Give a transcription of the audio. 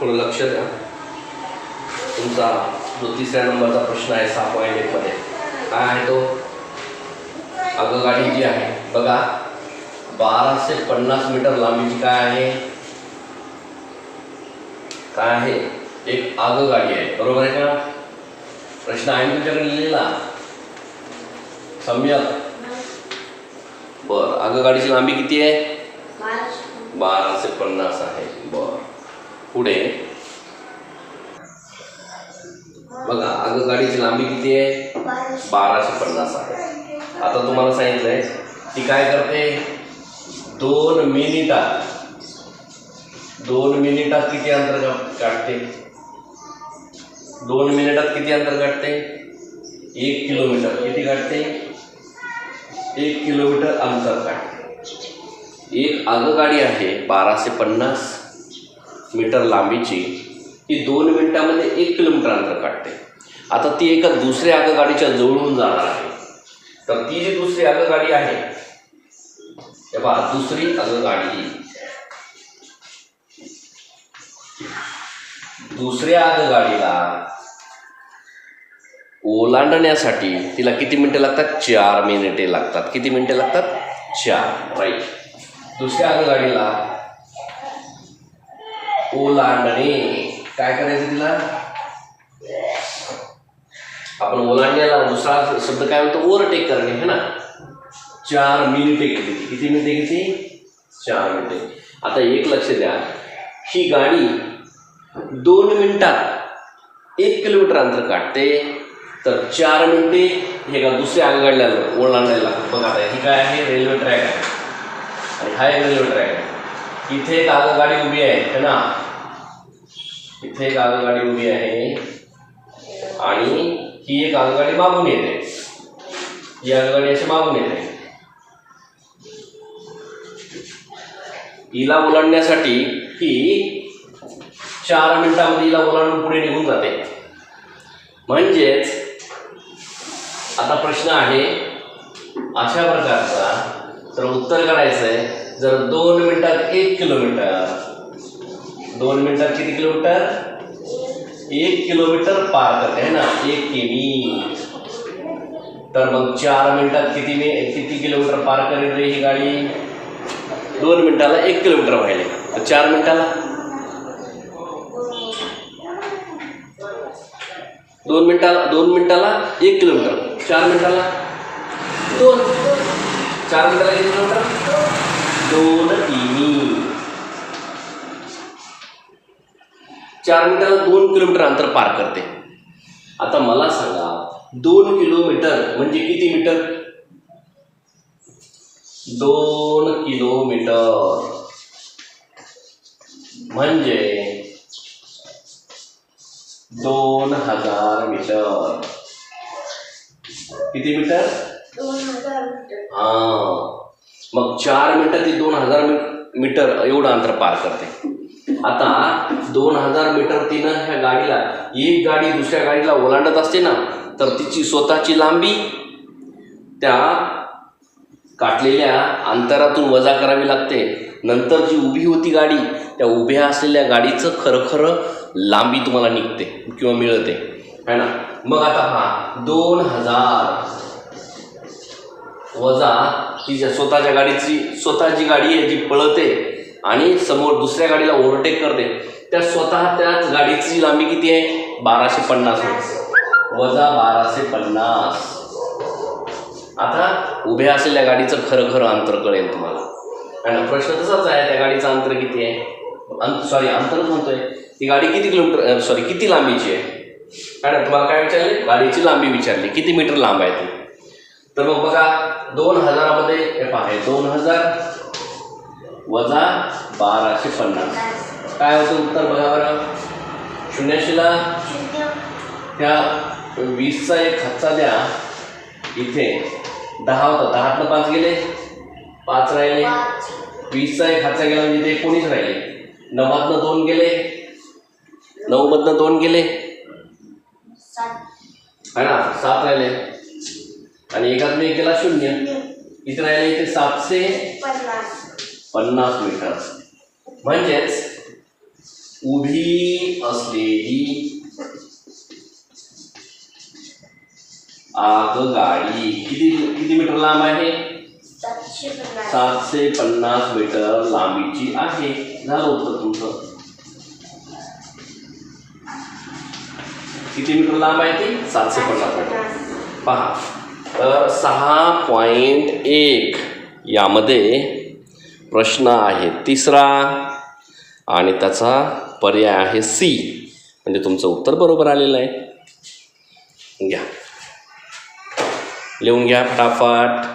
थोडं लक्ष द्या. तुमचा जो तिसऱ्या नंबरचा प्रश्न आहे सहा पॉईंट एकमध्ये काय आहे तो? आगगाडी जी आहे बघा. बाराशे पन्नास मीटर लांबीची काय आहे? काय आहे? एक आगगाडी आहे. बरोबर आहे का? प्रश्न आहे तुमच्याकडे लिहिलेला? सम्यक. बर आगगाडीची लांबी किती आहे? बाराशे पन्नास आहे. बर. पुढे बघा आगगाडीची लांबी किती आहे? बाराशे पन्नास आहे. आता तुम्हाला सांगितलंय ती काय करते? दोन मिनिटात दोन मिनिटात किती अंतर काढते दोन मिनिटात किती अंतर काढते एक किलोमीटर. किती काढते एक किलोमीटर अंतर काढते एक आगगाडी आहे बाराशे पन्नास. मीटर लांबीची ती दोन मिनटामध्ये एक किलोमीटर अंतर काढते. आता ती एका दुसऱ्या आगगाडीच्या जवळून जाणार आहे. तर ती जी दुसरी आगगाडी आहे तेव्हा दुसरी आगगाडी दुसऱ्या आगगाडीला ओलांडण्यासाठी तिला किती मिनटं लागतात? चार मिनिटे लागतात. किती मिनटे लागतात? चार. राईट दुसऱ्या आगगाडीला ओलांडणे. काय करायचं तिला? आपण ओलांडण्याला दुसरा शब्द काय म्हणतो? ओव्हरटेक करणे है ना? चार मिनिटे घेतली किती मिनिटे घेतली चार मिनिटे. आता एक लक्ष द्या. ही गाडी दोन मिनिटात एक किलोमीटर अंतर काढते. तर चार मिनिटे हे का दुसऱ्या अंगाडल्या ओलांडायला बघा आता ही काय आहे? रेल्वे ट्रॅक आहे. आणि हा एक रेल्वे ट्रॅक आहे. इथे एक आगगाडी उभी आहे है ना? इथे एक आगगाडी उभी आहे. आणि ही एक आगगाडी मागून येते. ही आगगाडी अशी मागून येते. हिला ओलांडण्यासाठी ही चार मिनिटामध्ये हिला ओलांडून पुढे निघून जाते. म्हणजेच आता प्रश्न आहे अशा प्रकारचा तर उत्तर करायचं आहे जर दोन मिनिटात एक किलोमीटर दोन मिनिटात किती किलोमीटर? एक किलोमीटर पार करते, है ना? एक किमी. तर मग चार मिनिटात किती मी किलोमीटर पार करेल रे ही गाडी? दोन मिनिटाला एक किलोमीटर व्हायले. तर चार मिनिटाला? दोन मिनिटाला दोन मिनिटाला एक किलोमीटर. चार मिनिटाला? दोन. चार मिनिटाला किती किलोमीटर? दोन किमी. चार मिनिटाला दोन किलोमीटर अंतर पार करते. आता मला सांगा दोन किलोमीटर म्हणजे किती मीटर? दोन किलोमीटर. म्हणजे दोन हजार मीटर. किती मीटर? हा. मग चार मिनिटात ती दोन हजार मीटर एवढं अंतर पार करते. आता दोन हजार मीटर तिनं ह्या गाडीला एक गाडी दुसऱ्या गाडीला ओलांडत असते ना तर तिची स्वतःची लांबी त्या काटलेल्या अंतरातून वजा करावी लागते. नंतर जी उभी होती गाडी त्या उभ्या असलेल्या गाडीचं खरं खरं लांबी तुम्हाला निघते किंवा मिळते. है ना? मग आता हा दोन हजार वजा तिच्या स्वतःच्या गाडीची स्वतःची गाडी आहे जी पळते आणि समोर दुसऱ्या गाडीला ओव्हरटेक करते. त्या स्वतः त्याच गाडीची लांबी किती आहे? बाराशे पन्नास वजा बाराशे पन्नास. आता उभ्या असलेल्या गाडीचं खरं खरं अंतर कळेल तुम्हाला. आणि प्रश्न तसाच आहे त्या गाडीचं अंतर किती आहे? अंत सॉरी अंतरच म्हणतोय ती गाडी किती किलोमीटर सॉरी किती लांबीची आहे? मॅडम तुम्हाला काय विचारले? गाडीची लांबी विचारली. किती मीटर लांब आहे ती? तर मग बघा दोन हजारामध्ये हे पहा दोन हजार वजा बाराशे पन्नास. काय होतं उत्तर बघा बरं. शून्याशीला त्या वीसचा एक हातचा द्या. इथे दहा होता. दहातनं पाच गेले. पाच राहिले. वीसचा एक हातचा गेला म्हणजे इथे एकोणीस राहिले. नवातनं दोन गेले. नऊमधनं दोन गेले. है ना? सात राहिले. आणि एकात एक गेला शून्य. इथे राहिले? इथे सातशे पन्नास मीटर म्हणजेच उभी असलेली आगगाडी किती किती मीटर लांब आहे? सातशे पन्नास. सातशे पन्नास मीटर लांबीची आहे. झालं उत्तर तुमचं. किती मीटर लांब आहे ती? सातशे पन्नास मीटर. पहा. तर सहा पॉईंट एक यामध्ये प्रश्न आहे तिसरा आणि त्याचा पर्याय आहे सी. म्हणजे तुमचं उत्तर बरोबर आलेलं आहे. घ्या. लिहून घ्या फटाफट.